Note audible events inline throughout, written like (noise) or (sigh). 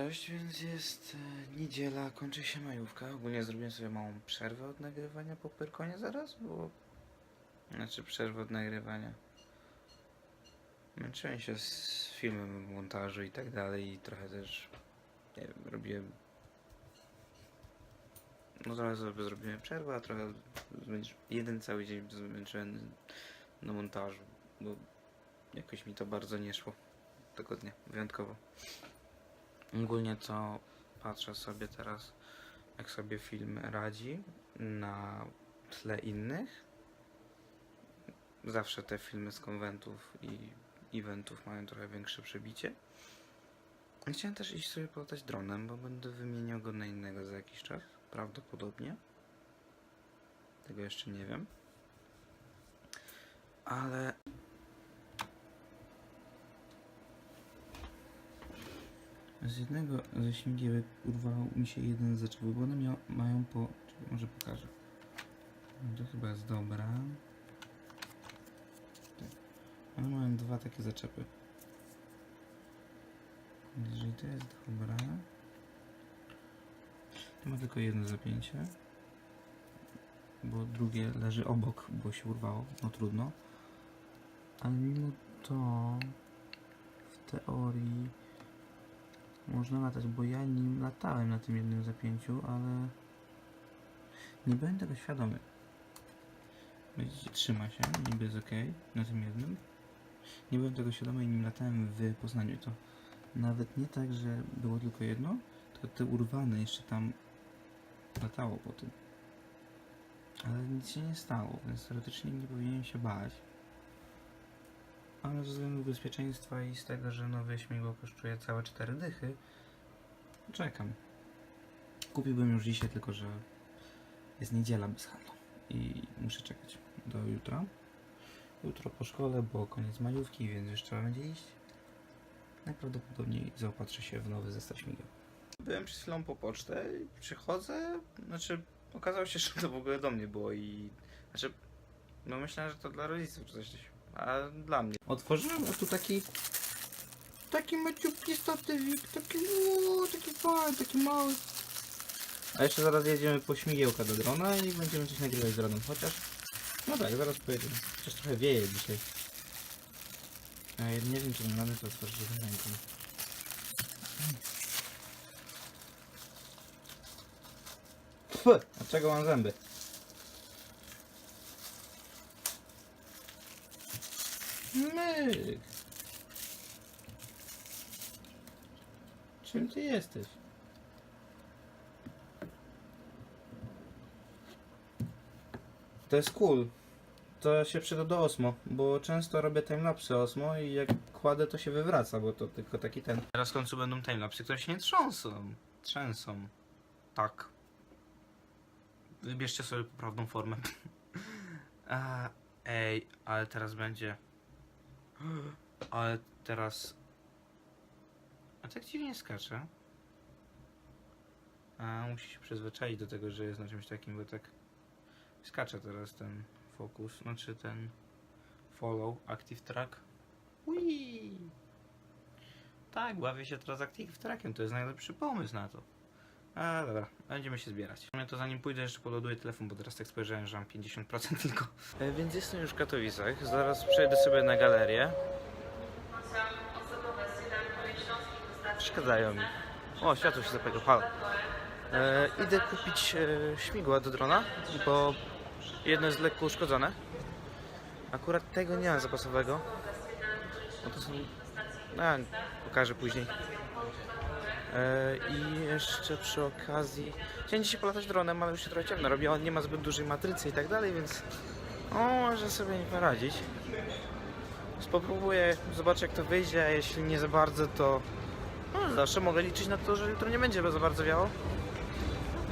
Cześć, więc jest e, niedziela, kończy się majówka. Ogólnie zrobiłem sobie małą przerwę od nagrywania po Pyrkonie zaraz, bo... Znaczy przerwę od nagrywania. Męczyłem się z filmem, montażu i tak dalej i trochę też, nie wiem, robiłem... No trochę sobie zrobiłem przerwę, a trochę jeden cały dzień zmęczyłem na montażu, bo jakoś mi to bardzo nie szło tego dnia, wyjątkowo. Ogólnie to patrzę sobie teraz, jak sobie film radzi na tle innych. Zawsze te filmy z konwentów i eventów mają trochę większe przebicie. Chciałem też iść sobie polatać dronem, bo będę wymieniał go na innego za jakiś czas. Prawdopodobnie. Tego jeszcze nie wiem. Ale Z jednego ze śmigiełek urwał mi się jeden z zaczepów, bo one mia- mają po... Czekaj, może pokażę. To chyba jest dobra. Tak. One mają dwa takie zaczepy. Jeżeli to jest dobra... To ma tylko jedno zapięcie. Bo drugie leży obok, bo się urwało. No trudno. Ale mimo to... W teorii można latać, bo ja nim latałem na tym jednym zapięciu, ale nie byłem tego świadomy. Widzicie, trzyma się, niby jest ok na tym jednym. Nie byłem tego świadomy i nim latałem w Poznaniu. To nawet nie tak, że było tylko jedno, tylko te urwane jeszcze tam latało po tym. Ale nic się nie stało, więc teoretycznie nie powinienem się bać. Ale ze względu bezpieczeństwa i z tego, że nowe śmigło kosztuje całe 4 dychy, czekam. Kupiłbym już dzisiaj, tylko że jest niedziela bez handlu i muszę czekać do jutra. Jutro po szkole, bo koniec majówki, więc już trzeba będzie iść. Najprawdopodobniej zaopatrzę się w nowy zestaw śmigieł. Byłem przed chwilą po pocztę i przychodzę, znaczy okazało się, że to w ogóle do mnie było i... Znaczy, no myślałem, że to dla rodziców czy coś, a dla mnie. Otworzyłem, a tu taki... Taki maciupki statywik, taki uuu, taki fajny, taki mały. A jeszcze zaraz jedziemy po śmigiełka do drona i będziemy coś nagrywać z dronem, chociaż... No tak, zaraz pojedziemy. Chociaż trochę wieje dzisiaj. A ja nie wiem, czy nie mamy to otworzyć ręką. Pfu, a czego mam zęby? Myk. Czym ty jesteś? To jest cool. To się przyda do Osmo, bo często robię timelapsy Osmo i jak kładę to się wywraca, bo to tylko taki ten. Teraz w końcu będą timelapsy, które się nie trząsą. Trzęsą. Tak. Wybierzcie sobie poprawną formę. (laughs) A, ej, ale teraz będzie. (gasps) Ale teraz. A tak dziwnie skacze. A musi się przyzwyczaić do tego, że jest na czymś takim, bo tak skacze teraz ten fokus, znaczy ten follow, active track. Ui. Tak, bawię się teraz active trackiem, to jest najlepszy pomysł na to. A dobra, będziemy się zbierać. No to zanim pójdę jeszcze poładuję telefon, bo teraz tak spojrzałem, że mam 50% (laughs) tylko. E, więc jestem już w Katowicach, zaraz przejdę sobie na galerię. Przeszkadzają mi. O, światło się zapaliło, halo. E, idę kupić e, śmigła do drona, bo jedno jest lekko uszkodzone. Akurat tego nie mam zapasowego. No to są... A, pokażę później. E, I jeszcze przy okazji... Chciałem dzisiaj polatać dronem, ale już się trochę ciemno robi. On nie ma zbyt dużej matrycy i tak dalej, więc... O, może sobie nie poradzić. Spróbuję, zobaczę jak to wyjdzie, a jeśli nie za bardzo, to... No, zawsze mogę liczyć na to, że jutro nie będzie za bardzo wiało.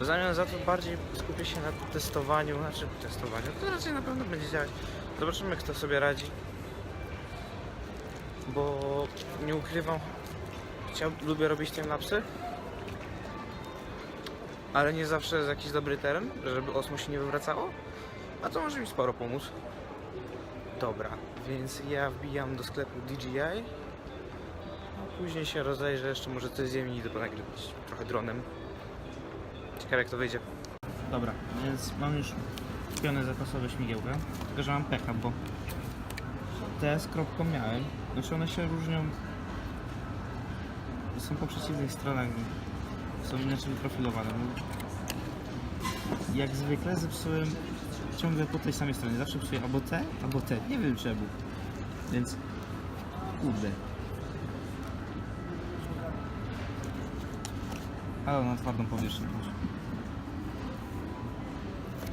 W zamian za to bardziej skupię się na testowaniu, znaczy testowaniu, to raczej na pewno będzie działać. Zobaczymy kto sobie radzi. Bo nie ukrywam, chciał, lubię robić timelapsy. Ale nie zawsze jest jakiś dobry teren, żeby osmo się nie wywracało. A to może mi sporo pomóc. Dobra, więc ja wbijam do sklepu DJI. później się rozejrzę, jeszcze może coś zjem i idę ponagrywać trochę dronem. Ciekawe jak to wyjdzie. Dobra, więc mam już kupione zapasowe śmigiełka, tylko że mam pecha, bo te z kropką miałem, znaczy one się różnią, są po przeciwnych stronach, są inaczej wyprofilowane. Jak zwykle zepsułem ciągle po tej samej stronie, zawsze psuję albo te, albo te, nie wiem czemu, więc kurde. Ale na twardą powierzchnię.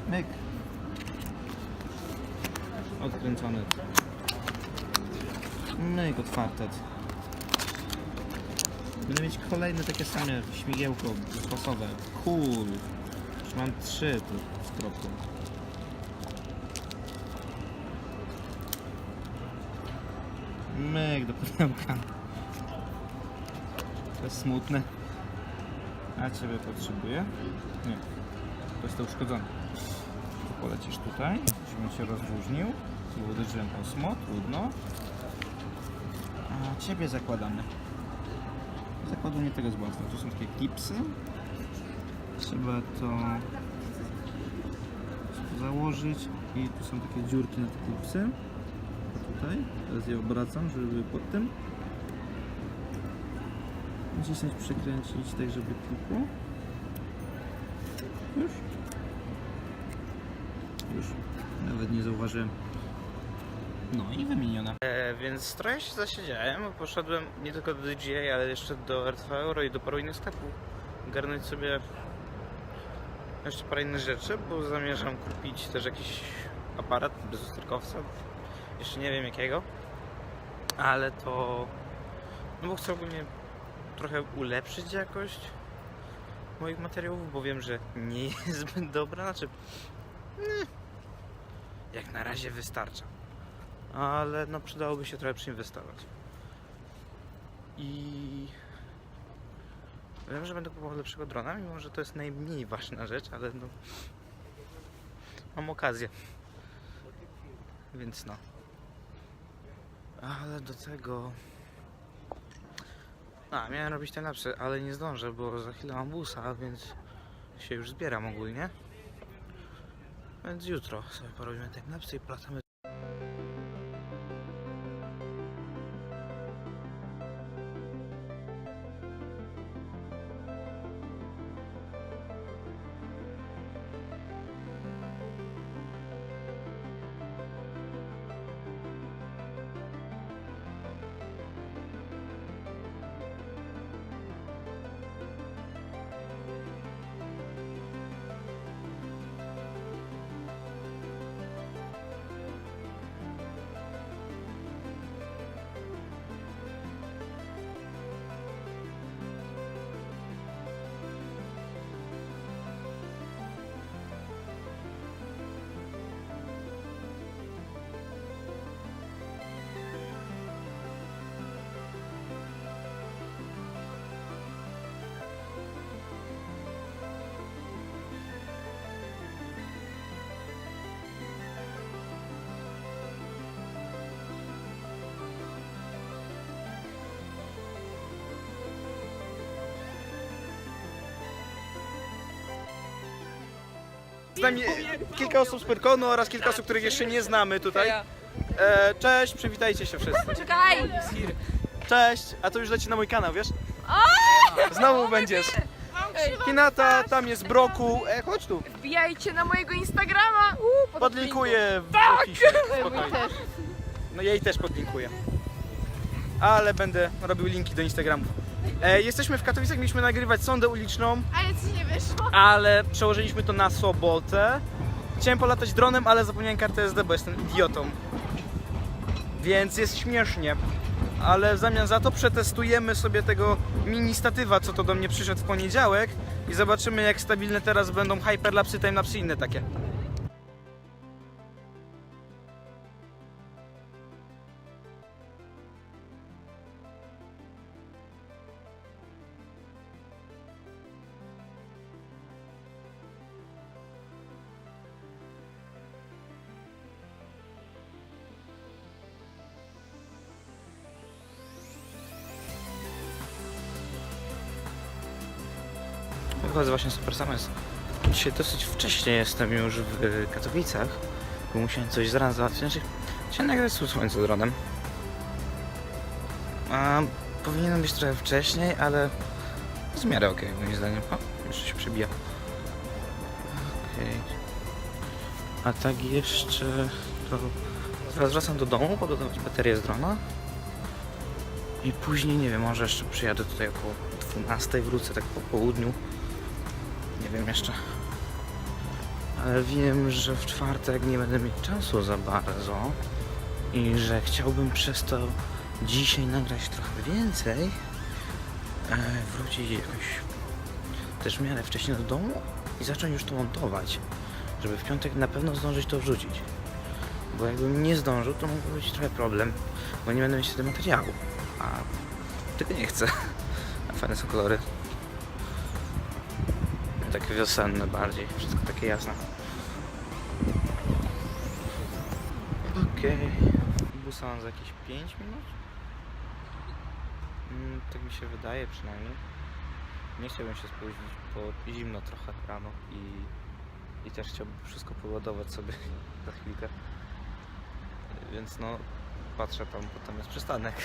Myk. Odkręcony. Myk, otwarte. Będę mieć kolejne takie same śmigiełko spasowe. Cool. Już mam trzy tu z kropką. Myk do pudełka. To jest smutne. A ciebie potrzebuję? Nie. To jest to uszkodzone. Polecisz tutaj, żebym się rozróżnił. Tu uderzyłem osmo, trudno. A ciebie zakładamy. Zakładanie tego jest. Tu są takie klipsy. Trzeba to założyć i tu są takie dziurki na te klipsy. Tutaj, teraz je obracam, żeby były pod tym. Nacisnąć, przekręcić tak, żeby klikło. Już? Już. Nawet nie zauważyłem. No i wymieniona. E, więc trochę się zasiedziałem, bo poszedłem nie tylko do DJI, ale jeszcze do RTV Euro i do paru innych sklepów. Garnąć sobie jeszcze parę innych rzeczy, bo zamierzam kupić też jakiś aparat bez usterkowca. Jeszcze nie wiem jakiego. Ale to... No bo ogólnie trochę ulepszyć jakość moich materiałów, bo wiem, że nie (laughs) jest zbyt dobra, znaczy nie, jak na razie wystarcza. Ale no przydałoby się trochę przyinwestować. I wiem, że będę kupował lepszego drona, mimo że to jest najmniej ważna rzecz, ale no mam okazję. Więc no. Ale do tego a, miałem robić ten lepszy, ale nie zdążę, bo za chwilę mam busa, więc się już zbieram ogólnie. Więc jutro sobie porobimy timelapse i platamy. Kilka osób z Pyrkonu oraz kilka osób, których jeszcze nie znamy tutaj. E, cześć, przywitajcie się wszyscy. Czekaj! Cześć, a to już leci na mój kanał, wiesz? Znowu będziesz. Pinata, tam jest Broku. E, chodź tu. Wbijajcie na mojego Instagrama! Uuu, pod Podlinkuję w opisie. Spokojnie. No jej też podlinkuję. Ale będę robił linki do Instagramów. E, jesteśmy w Katowicach, mieliśmy nagrywać sondę uliczną, Ale ci nie wyszło. ale przełożyliśmy to na sobotę. Chciałem polatać dronem, ale zapomniałem kartę SD, bo jestem idiotą. Więc jest śmiesznie. Ale w zamian za to przetestujemy sobie tego mini statywa, co to do mnie przyszedł w poniedziałek i zobaczymy jak stabilne teraz będą hyperlapsy, timelapsy i inne takie. Wychodzę właśnie z Super Summers. Dzisiaj dosyć wcześnie jestem już w y, Katowicach, bo musiałem coś z rana załatwić. Znaczy, chciałem nagrać z słońce dronem. A, powinienem być trochę wcześniej, ale w miarę okej moim zdaniem. O, jeszcze się przebija. Okej. A tak jeszcze to teraz wracam do domu, pododawać baterię z drona. I później, nie wiem, może jeszcze przyjadę tutaj około 12, wrócę tak po południu. Nie wiem jeszcze. Ale wiem, że w czwartek nie będę mieć czasu za bardzo. I że chciałbym przez to dzisiaj nagrać trochę więcej. E, wrócić jakoś też w miarę wcześniej do domu i zacząć już to montować. Żeby w piątek na pewno zdążyć to wrzucić. Bo jakbym nie zdążył, to mógłby być trochę problem, bo nie będę mieć wtedy materiału. A tego nie chcę. (laughs) A fajne są kolory. Takie wiosenne bardziej, wszystko takie jasne. Okej. Busa mam za jakieś 5 minut? Mm, tak mi się wydaje przynajmniej. Nie chciałbym się spóźnić, bo zimno trochę rano i, i też chciałbym wszystko poładować sobie (laughs) za chwilkę. Więc no, patrzę tam, bo tam jest przystanek.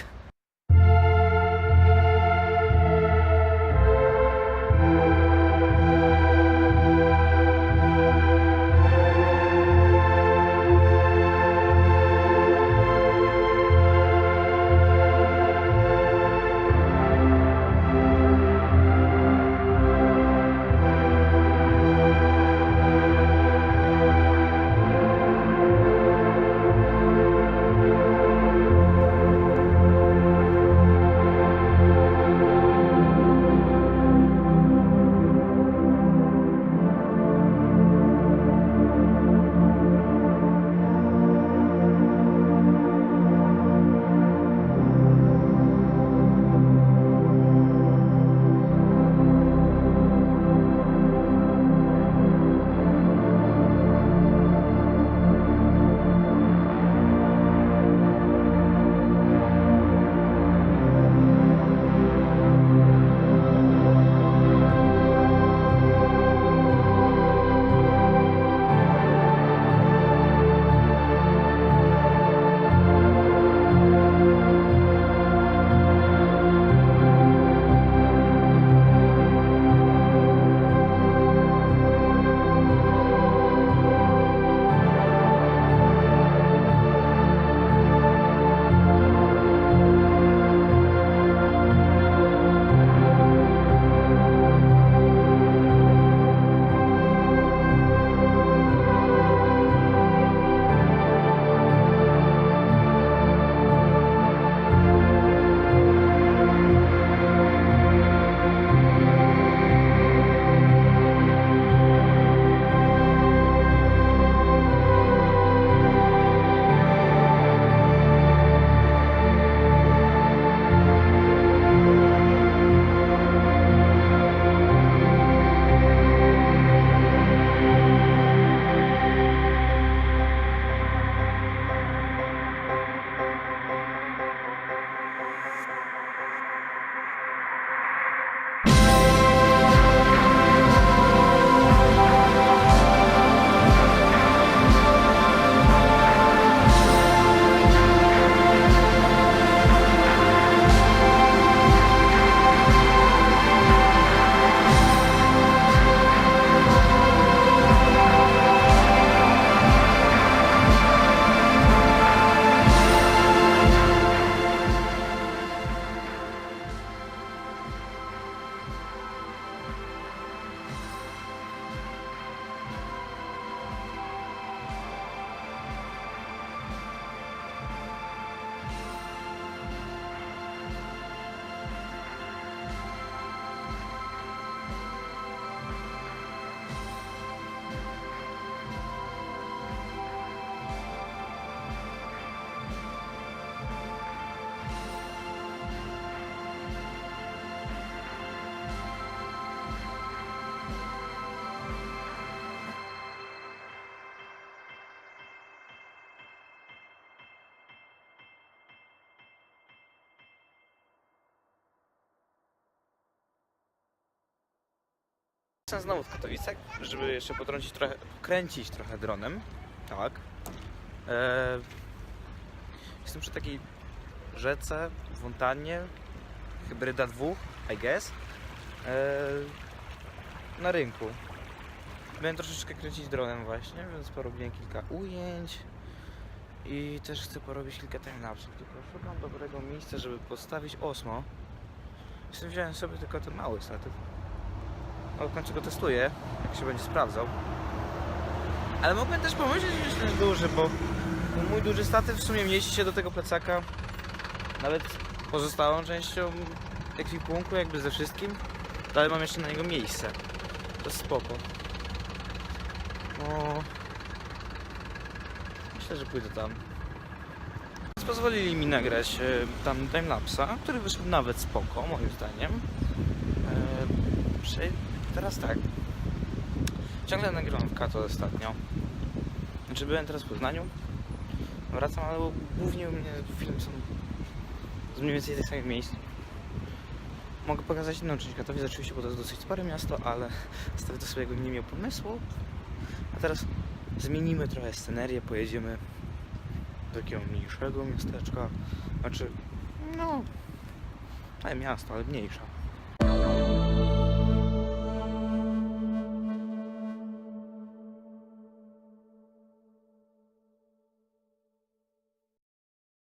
Jestem znowu w Katowicach, żeby jeszcze potrącić trochę, kręcić trochę dronem. Tak. E, jestem przy takiej rzece, fontannie, hybryda dwóch, I guess. E, na rynku. Będę troszeczkę kręcić dronem właśnie, więc porobiłem kilka ujęć. I też chcę porobić kilka timelapsów, tylko szukam dobrego miejsca, żeby postawić osmo. Wziąłem sobie tylko ten mały statyw. No, w końcu go testuję, jak się będzie sprawdzał. Ale mogłem też pomyśleć, że jest ten duży, bo mój duży statyw w sumie mieści się do tego plecaka nawet pozostałą częścią ekwipunku, jakby ze wszystkim. Ale mam jeszcze na niego miejsce. To jest spoko. Myślę, że pójdę tam. Więc Pozwolili mi nagrać e, tam timelapsa, który wyszedł nawet spoko, moim zdaniem. E, teraz tak. Ciągle nagrywam w Kato ostatnio. Znaczy byłem teraz w Poznaniu. Wracam, ale głównie u mnie filmy są z mniej więcej tych samych miejsc. Mogę pokazać inną część Katowic, oczywiście, bo to jest dosyć spore miasto, ale z tego swojego nie miał pomysłu. A teraz zmienimy trochę scenerię, pojedziemy do takiego mniejszego miasteczka. Znaczy, no, ale miasto, ale mniejsze.